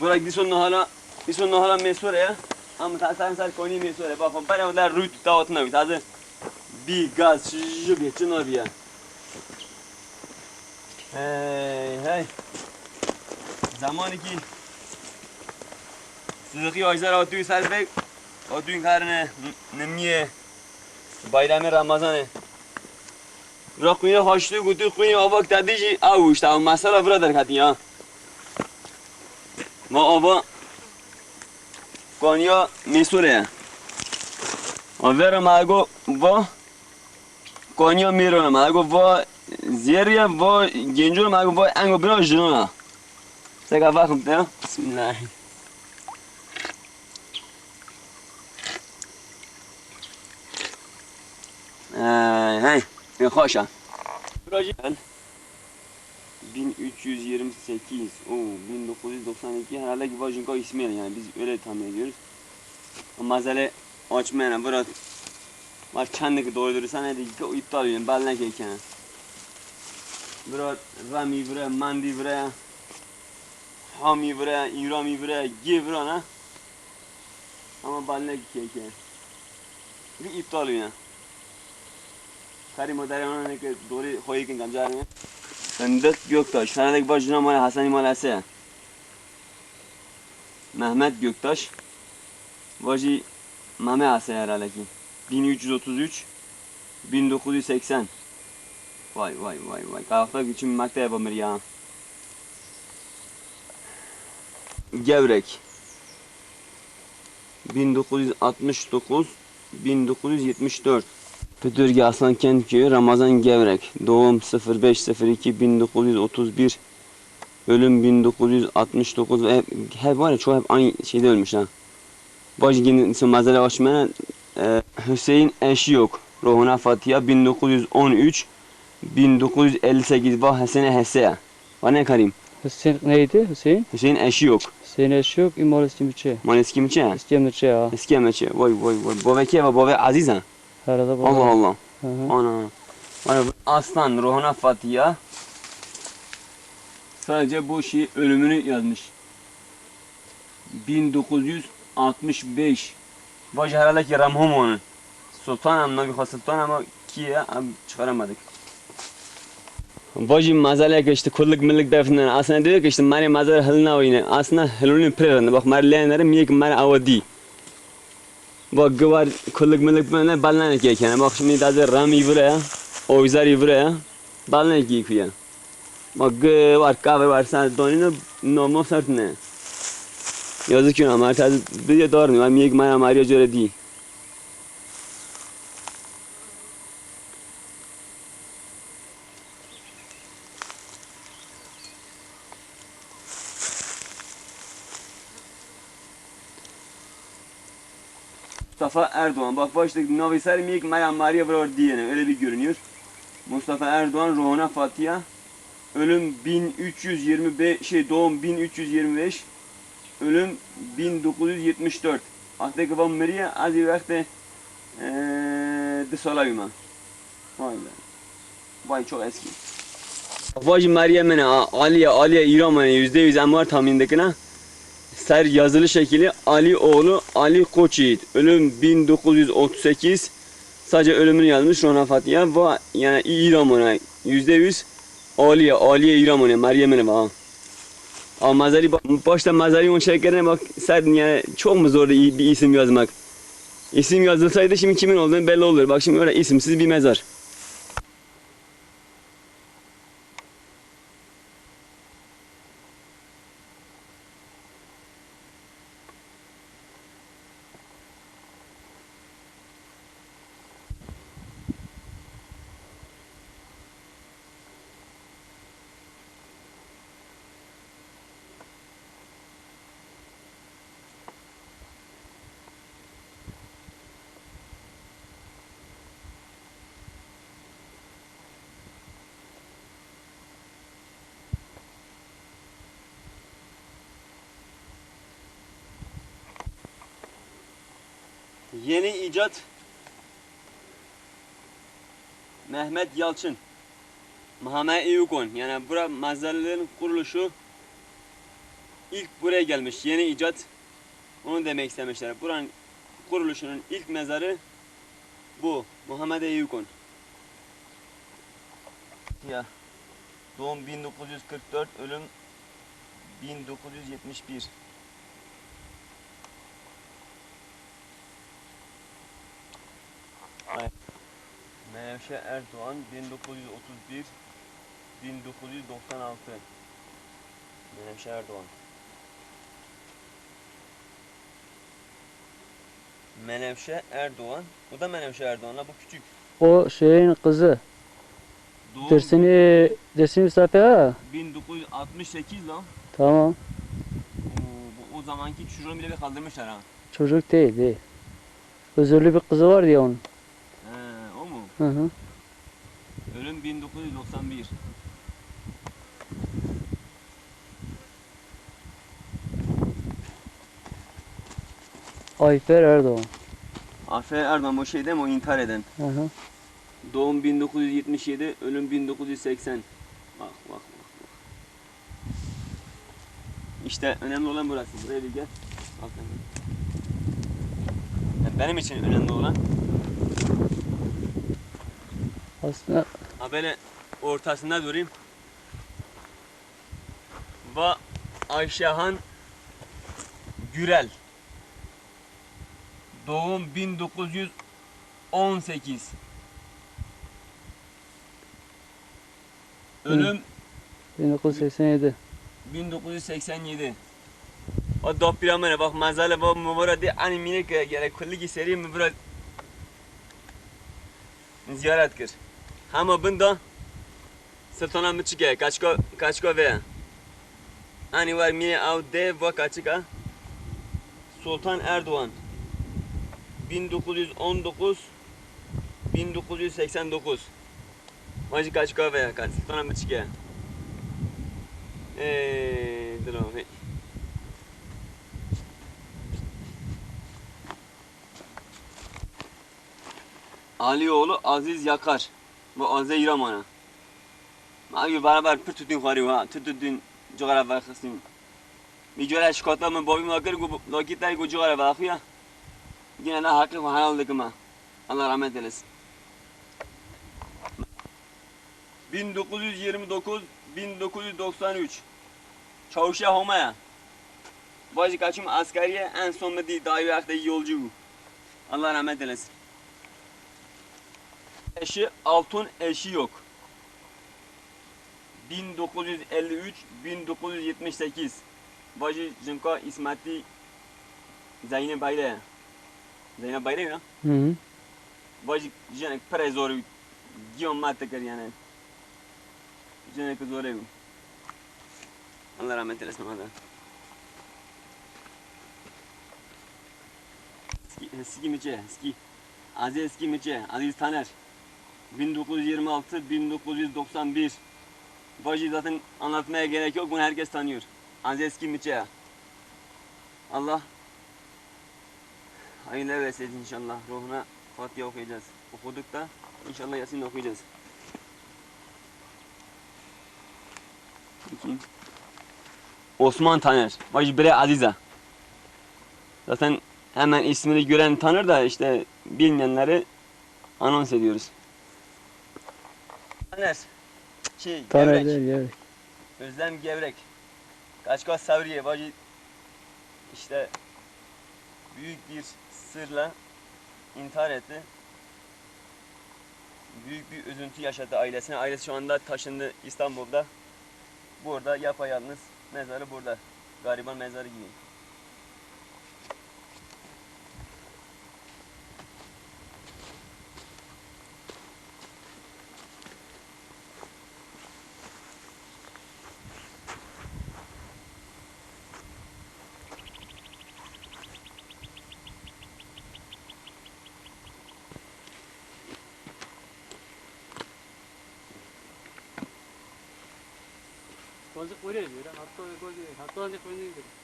برای دیس نهالا دیس نهالا میسوره؟ هم تا سر سال کنی میسوره. با خون اون در روی تو تاوت نمی تازه بی گاز چیج بیه چی نبیه هی هی. زمانی کی سوزکی آیزار آدی سال بگ آدی این کار نه نمیه. باید رمضانه. را کنید هاشتو گوتو خونیم آفاک تدیجی اوش تا اون مسئله برادر کتیم Ve Konya misure. Overa mago vo Konya miro mago vo Zeriya vo genjur mago vo ango bro juna. Você gravar com teu Bismillah. Eh, ai, ai, me rocha. Projeto. 1328, o 1992 herhalde ki Vajinko ismiyle yani biz öyle tahmin ediyoruz. Ama mazale açmayana biraz var kendiki doydurursan hadi iptal ediyorum belne keyken. Biraz Rami vire, Mandi vire, Hami vire, İrami Gi vire ne? Ama belne keyken. Bir iptal ediyorum. Kari modern ona ki doğru hoykin kamcarını. Fındık Göktaş. Fener'deki başına mala Hasan İmalası. Mehmet Göktaş. Vajı Mame Ase herhalde ki. 1333 1980 Vay vay vay vay. Kayakta güçüm makta yapamır ya. Gevrek 1969 1974 Pütürge Aslankent Köyü Ramazan Gevrek Doğum 0502 1931 Ölüm 1969 ve hep, hep var ya çoğu hep aynı şeyde ölmüş ha. Başginin isim mazere açmaya e, Hüseyin eşi yok. Ruhuna Fatiha 1913 1958 va Hasene Hesse. Var ne karim? Hüseyin neydi Hüseyin? Hüseyin eşi yok. Hüseyin eşi yok İmol İstimiçi. Man eski mi çe? İstemiçi ya. Eski mi çe? Vay vay vay. Boveke ve bove aziz Herhalde baba. Allah Allah. Hı hı. Ana. Ana aslan ruhuna Fatiha. Sadece bu şey ölümünü yazmış. 1965. Baş herhalde Ramhum onun. Sultan amına bir sultan ama ki ya abi çıkaramadık. Vajim mazalya geçti kulluk millik definden. Aslında diyor ki işte mari mazar hılına oyunu. Aslında hılının prerinde. Bak mari leğenlerim miyek mari avadi. Bak gıvar kulluk millik böyle balına ki yani. Bak şimdi taze rami buraya. Oyzari buraya. Balına ki kuya. Bak gıvar kahve var sen donunu nomo sert ne. Yazık ki ama taze bir de doğru. Ben miyek mari mari göre değil. Mustafa Erdoğan. Bak baştaki Novisar Miyik Mayan Maria var diyene öyle bir görünüyor. Mustafa Erdoğan Ruhuna Fatiha. Ölüm 1325 şey doğum 1325. Ölüm 1974. Ahtaki van Maria az eee de salayma. Vay be. Vay çok eski. Vay Meryem'e Aliye Aliye İran'a yüzde yüz emvar tahminindekine Ser yazılı şekli Ali oğlu Ali Koçyiğit. Ölüm 1938. Sadece ölümünü yazmış Rona Fatiha ve yani İran'a yüzde yüz Aliye Aliye İran'a Meryem'e var. Ama mazari başta mazari on şekerine bak sen yani çok mu zor bir isim yazmak. İsim yazılsaydı şimdi kimin olduğunu belli olur. Bak şimdi öyle isimsiz bir mezar. Yeni icat Mehmet Yalçın Muhammed Eyüpon yani bura mazarların kuruluşu ilk buraya gelmiş. Yeni icat. Onu demek istemişler. Buranın kuruluşunun ilk mezarı bu. Muhammed Eyyukun. Ya. Doğum 1944, ölüm 1971. Menevşe Erdoğan 1931 1996 Menevşe Erdoğan Menevşe Erdoğan Bu da Menevşe Erdoğan la bu küçük O şeyin kızı. Doğum Dersini, dersini Mustafa ha. 1968 lan Tamam. Oo, bu, o zamanki çocuğunu bile bir kaldırmışlar ha Çocuk değil değil. Özürlü bir kızı var ya onun. Hı hı. Ölüm 1991 Ayfer Erdoğan. Afer Erdoğan o şey değil mi o intihar eden Hı hı. Doğum 1977, ölüm 1980. Bak bak bak. bak. İşte önemli olan burası. Buraya bir gel. Bak. Yani benim için önemli olan Aslında ha böyle ortasında durayım. Ve Ayşehan Gürel. Doğum 1918. Ölüm 1987. 1987 o da piramene bak manzara bak mübarek de ani mine gele kulli ki seri mübarek ziyaret kır. Ama bunda sultana mı çıkıyor? Kaçko kaçko ve ani var mine av de va kaçıka Sultan Erdoğan. 1919 1989 Macı kaçko ve kaç sultana mı çıkıyor? Eee, dur abi. Alioğlu Aziz Yakar. Bu Aziz İraman'a. Abi beraber pır tutun khari ha. Tutun cigara var kısım. Bir göre şikayetler mi babim akır gu lakitler gu cigara var ya. Yine ne hakkı ve halal dikma. Allah rahmet eylesin. 1929 1993 Çavuşa Homa'ya Bacı kaçım askeriye en son dediği ayakta yolcu bu. Allah rahmet eylesin. Eşi altın eşi yok. 1953 1978 Bacı Cınka İsmetli Zeynep Bayre. Zeynep Bayre ya. Hı hı. Bacı Cenek pere zor Giyon matte kar yani. Cenek zor ev. Allah rahmet eylesin hadi. Eski, eski miçe, eski. Aziz eski miçe, Aziz Taner. 1926-1991. Bacı zaten anlatmaya gerek yok, bunu herkes tanıyor. Aziz eski miçe. Allah hayırlı versin inşallah. Ruhuna Fatiha okuyacağız. Okuduk da inşallah Yasin okuyacağız. Bakayım. Osman Taner. Bacı bire Azize. Zaten hemen ismini gören tanır da işte bilmeyenleri anons ediyoruz. Taner. Şey, Taner Gevrek. değil gevrek. Özlem Gevrek. Kaçka Savriye bacı işte büyük bir sırla intihar etti. Büyük bir üzüntü yaşadı ailesine. Ailesi şu anda taşındı İstanbul'da. Burada yapayalnız mezarı burada. Gariban mezarı gibi. 我这回来的，他坐的过去，他坐的回来的。